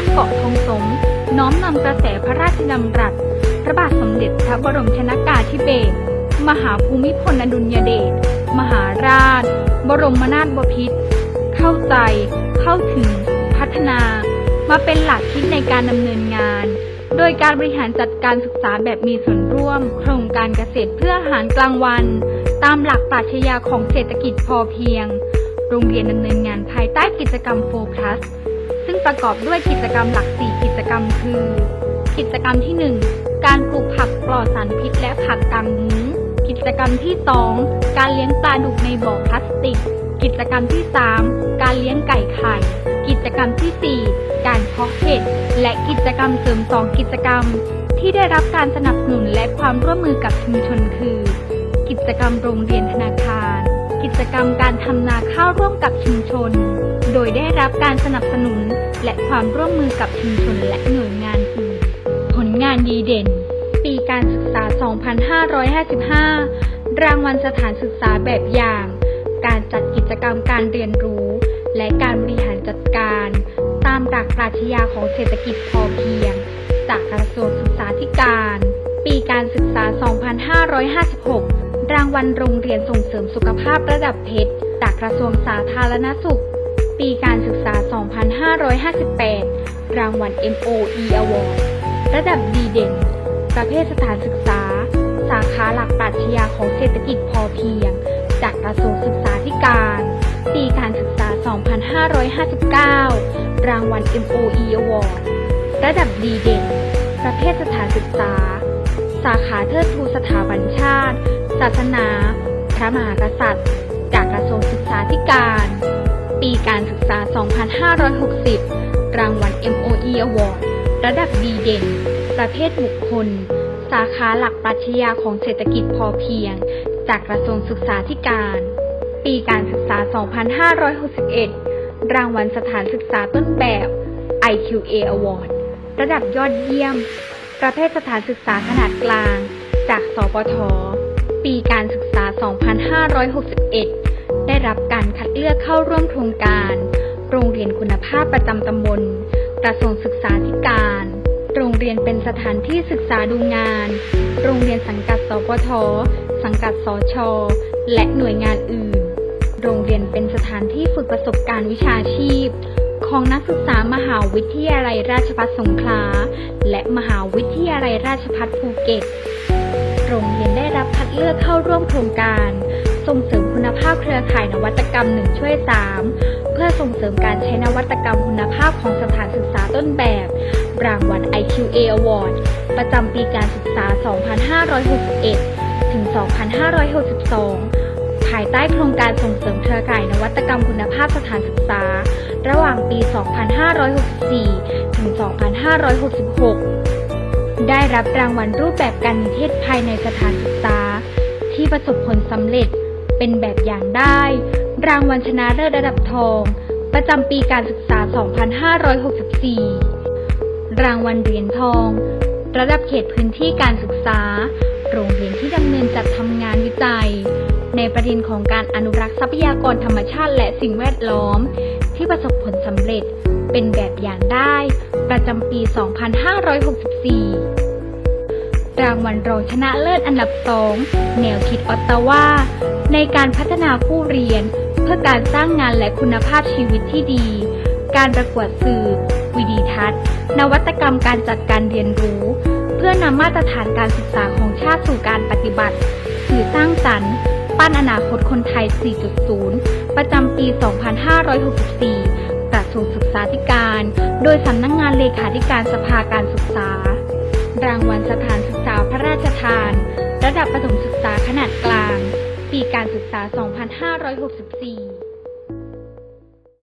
านเกาะทองสม น้อมนำกระแสพระราชดำรัส พระบาทสมเด็จพระบรมชนากาธิเบศร มหาภูมิพลอดุลยเดช มหาราช บรมนาถบพิตร เข้าใจ เข้าถึง พัฒนา มาเป็นหลักคิดในการดำเนินงาน โดยการบริหารจัดการศึกษาแบบมีส่วนร่วม โครงการเกษตรเพื่ออาหารกลางวัน ตามหลักปรัชญาของเศรษฐกิจพอเพียง โรงเรียนดำเนินงานภายใต้กิจกรรมโฟพัสซึ่ง ประกอบด้วยกิจกรรมหลัก 4 กิจกรรมคือ กิจกรรมที่ 1 การปลูกผักปลอดสารพิษและผักกางมุ้งกิจกรรมที่ 2 การเลี้ยงปลาดุกในบ่อพลาสติก กิจกรรมที่ 3 การเลี้ยงไก่ไข่ กิจกรรมทีสี่4 การเพาะเห็ด และกิจกรรมเสริมสองกิจกรรม ที่ได้รับการสนับสนุนและความร่วมมือกับชุมชนคือ กิจกรรมโรงเรียนธนาคาร กิจกรรมการทำนาข้าวร่วมกับชุมชน โดยได้รับการสนับสนุนและความร่วมมือกับชุมชนและหน่วยงานอื่นผลงานดีเด่น ปีการศึกษา 2555 รางวัลสถานศึกษาแบบอย่าง การจัดกิจกรรมการเรียนรู้ และการบริหารจัดการ ตามหลักปรัชญาของเศรษฐกิจพอเพียง จากกระทรวงศึกษาธิการ ปีการศึกษา 2556 รางวัลโรงเรียนส่งเสริมสุขภาพระดับเพชร จากกระทรวงสาธารณสุข ปีการศึกษา 2558 รางวัล MOE Award ระดับดีเด่น ประเภทสถานศึกษา สาขาหลักปรัชญาของเศรษฐกิจพอเพียง จากกระทรวงศึกษาธิการ ปีการศึกษา 2559 รางวัล MOE Award ระดับดีเด่น ประเภทสถานศึกษา สาขาเทิดทูนสถาบันชาติ ศาสนา พระมหากษัตริย์ จากกระทรวงศึกษาธิการ ปีการศึกษา 2560 รางวัล MOE Award ระดับดีเด่น ประเภทบุคคล สาขาหลักปรัชญาของเศรษฐกิจพอเพียง จากกระทรวงศึกษาธิการ ปีการศึกษา 2561 รางวัลสถานศึกษาต้นแบบ IQA Award ระดับยอดเยี่ยม ประเภทสถานศึกษาขนาดกลาง จาก สปท 2561 ได้รับการคัดเลือกเข้าร่วมโครงการ โรงเรียนคุณภาพประจำตำบล กระทรวงศึกษาธิการ โรงเรียนเป็นสถานที่ศึกษาดูงาน โรงเรียนสังกัดสปทสังกัดสช และหน่วยงานอื่น โรงเรียนเป็นสถานที่ฝึกประสบการณ์วิชาชีพของนักศึกษามหาวิทยาลัยราชภัฏสงขลา และมหาวิทยาลัยราชภัฏภูเก็ต โรงเรียนได้รับคัดเลือกเข้าร่วมโครงการ ส่งเสริมคุณภาพเครือข่ายนวัตกรรม 1 ช่วย 3 เพื่อส่งเสริมการใช้นวัตกรรมคุณภาพของสถานศึกษาต้นแบบ รางวัล IQA Award ประจำปีการศึกษา 2561 ถึง 2562 ภายใต้โครงการส่งเสริมเครือข่ายนวัตกรรมคุณภาพสถานศึกษา ระหว่างปี 2564 ถึง 2566 ได้รับรางวัลรูปแบบการนิเทศภายในสถานศึกษา ที่ประสบผลสำเร็จเป็นแบบอย่างได้ รางวัลชนะเลิศระดับทอง ประจำปีการศึกษา 2564 รางวัลเหรียญทอง ระดับเขตพื้นที่การศึกษา โรงเรียนที่ดำเนินจัดทำงานวิจัย ในประเด็นของการอนุรักษ์ทรัพยากรธรรมชาติและสิ่งแวดล้อม ที่ประสบผลสำเร็จเป็นแบบอย่างได้ ประจำปี 2564 รางวัลรองชนะเลิศอันดับสองแนวคิดออตตาวาในการพัฒนาผู้เรียน เพื่อการสร้างงานและคุณภาพชีวิตที่ดี การประกวดสื่อ วิดีทัศน์ นวัตกรรมการจัดการเรียนรู้ เพื่อนำมาตรฐานการศึกษาของชาติสู่การปฏิบัติ สื่อสร้างสรรค์ ปั้นอนาคตคนไทย 4.0 ประจำปี 2564 กระทรวงศึกษาธิการ โดยสำนักงงานเลขาธิการสภาการศึกษา รางวัลสถานศึกษาพระราชทาน ระดับประถมศึกษาขนาดกลาง ปีการศึกษา 2564